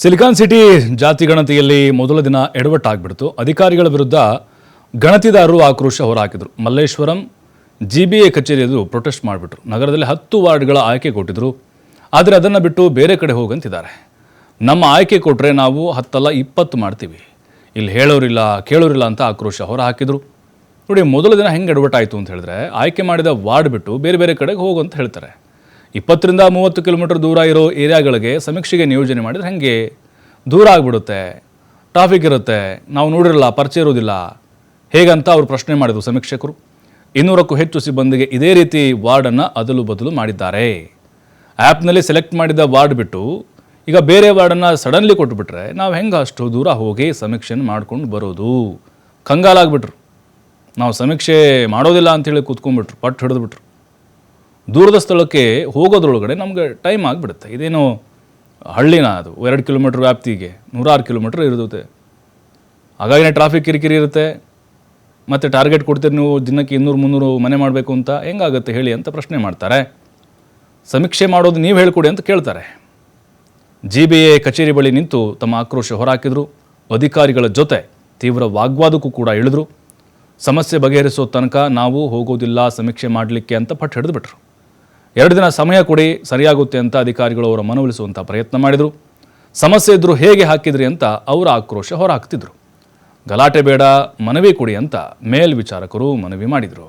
Silicon city ಜಾತಿ ಗಣತಿಯಲ್ಲಿ ಮೊದಲ ದಿನ ಎಡವಟ್ಟಾಗ್ಬಿಡ್ತು. ಅಧಿಕಾರಿಗಳ ವಿರುದ್ಧ ಗಣತಿದಾರರು ಆಕ್ರೋಶ ಹೊರಹಾಕಿದರು. ಮಲ್ಲೇಶ್ವರಂ ಜಿ ಬಿ ಎ ಕಚೇರಿ ಪ್ರೊಟೆಸ್ಟ್ ಮಾಡಿಬಿಟ್ರು. ನಗರದಲ್ಲಿ ಹತ್ತು ವಾರ್ಡ್ಗಳ ಆಯ್ಕೆ ಕೊಟ್ಟಿದ್ರು. ಆದರೆ ಅದನ್ನು ಬಿಟ್ಟು ಬೇರೆ ಕಡೆ ಹೋಗಂತಿದ್ದಾರೆ. ನಮ್ಮ ಆಯ್ಕೆ ಕೊಟ್ಟರೆ ನಾವು ಹತ್ತಲ್ಲ ಇಪ್ಪತ್ತು ಮಾಡ್ತೀವಿ. ಇಲ್ಲಿ ಹೇಳೋರಿಲ್ಲ, ಕೇಳೋರಿಲ್ಲ ಅಂತ ಆಕ್ರೋಶ ಹೊರ ಹಾಕಿದ್ರು ನೋಡಿ, ಮೊದಲ ದಿನ ಹೆಂಗೆ ಎಡವಟ್ಟಾಯಿತು ಅಂತ ಹೇಳಿದ್ರೆ, ಆಯ್ಕೆ ಮಾಡಿದ ವಾರ್ಡ್ ಬಿಟ್ಟು ಬೇರೆ ಬೇರೆ ಕಡೆಗೆ ಹೋಗು ಅಂತ ಹೇಳ್ತಾರೆ. ಇಪ್ಪತ್ತರಿಂದ ಮೂವತ್ತು ಕಿಲೋಮೀಟರ್ ದೂರ ಇರೋ ಏರಿಯಾಗಳಿಗೆ ಸಮೀಕ್ಷೆಗೆ ನಿಯೋಜನೆ ಮಾಡಿದರೆ ಹಾಗೆ ದೂರ ಆಗಿಬಿಡುತ್ತೆ. ಟ್ರಾಫಿಕ್ ಇರುತ್ತೆ. ನಾವು ನೋಡಿರಲ್ಲ, ಪರಿಚಯ ಇರೋದಿಲ್ಲ. ಹೇಗಂತ ಅವರು ಪ್ರಶ್ನೆ ಮಾಡಿದರು ಸಮೀಕ್ಷಕರು. ಇನ್ನೂರಕ್ಕೂ ಹೆಚ್ಚು ಸಿಬ್ಬಂದಿಗೆ ಇದೇ ರೀತಿ ವಾರ್ಡನ್ನು ಅದಲು ಬದಲು ಮಾಡಿದ್ದಾರೆ. ಆ್ಯಪ್ನಲ್ಲಿ ಸೆಲೆಕ್ಟ್ ಮಾಡಿದ ವಾರ್ಡ್ ಬಿಟ್ಟು ಈಗ ಬೇರೆ ವಾರ್ಡನ್ನು ಸಡನ್ಲಿ ಕೊಟ್ಬಿಟ್ರೆ ನಾವು ಹೆಂಗೆ ಅಷ್ಟು ದೂರ ಹೋಗಿ ಸಮೀಕ್ಷೆನ ಮಾಡ್ಕೊಂಡು ಬರೋದು? ಕಂಗಾಲಾಗ್ಬಿಟ್ರು. ನಾವು ಸಮೀಕ್ಷೆ ಮಾಡೋದಿಲ್ಲ ಅಂಥೇಳಿ ಕೂತ್ಕೊಂಡ್ಬಿಟ್ರು ಪಟ್ಟು ಹಿಡಿದ್ಬಿಟ್ರು. ದೂರದ ಸ್ಥಳಕ್ಕೆ ಹೋಗೋದ್ರೊಳಗಡೆ ನಮಗೆ ಟೈಮ್ ಆಗಿಬಿಡುತ್ತೆ. ಇದೇನು ಹಳ್ಳಿನ ಅದು, ಎರಡು ಕಿಲೋಮೀಟ್ರ್ ವ್ಯಾಪ್ತಿಗೆ ನೂರಾರು ಕಿಲೋಮೀಟ್ರ್ ಇರುತ್ತೆ. ಹಾಗಾಗಿ ಟ್ರಾಫಿಕ್ ಕಿರಿಕಿರಿ ಇರುತ್ತೆ. ಮತ್ತು ಟಾರ್ಗೆಟ್ ಕೊಡ್ತೀರಿ ನೀವು, ದಿನಕ್ಕೆ ಇನ್ನೂರು, ಮುನ್ನೂರು ಮನೆ ಮಾಡಬೇಕು ಅಂತ ಹೆಂಗಾಗುತ್ತೆ ಹೇಳಿ ಅಂತ ಪ್ರಶ್ನೆ ಮಾಡ್ತಾರೆ. ಸಮೀಕ್ಷೆ ಮಾಡೋದು ನೀವು ಹೇಳ್ಕೊಡಿ ಅಂತ ಕೇಳ್ತಾರೆ. ಜಿ ಬಿ ಎ ಕಚೇರಿ ಬಳಿ ನಿಂತು ತಮ್ಮ ಆಕ್ರೋಶ ಹೊರಹಾಕಿದರು ಅಧಿಕಾರಿಗಳ ಜೊತೆ ತೀವ್ರ ವಾಗ್ವಾದಕ್ಕೂ ಕೂಡ ಇಳಿದ್ರು. ಸಮಸ್ಯೆ ಬಗೆಹರಿಸೋ ತನಕ ನಾವು ಹೋಗೋದಿಲ್ಲ, ಸಮೀಕ್ಷೆ ಮಾಡಲಿಕ್ಕೆ ಅಂತ ಪಟ್ಟು ಹಿಡಿದುಬಿಟ್ರು. ಎರಡು ದಿನ ಸಮಯ ಕೊಡಿ, ಸರಿಯಾಗುತ್ತೆ ಅಂತ ಅಧಿಕಾರಿಗಳು ಅವರ ಮನವೊಲಿಸುವಂಥ ಪ್ರಯತ್ನ ಮಾಡಿದರು. ಸಮಸ್ಯೆ ಇದ್ರು ಹೇಗೆ ಹಾಕಿದ್ರಿ ಅಂತ ಅವರ ಆಕ್ರೋಶ ಹೊರಹಾಕ್ತಿದ್ರು. ಗಲಾಟೆ ಬೇಡ, ಮನವಿ ಕೊಡಿ ಅಂತ ಮೇಲ್ವಿಚಾರಕರು ಮನವಿ ಮಾಡಿದರು.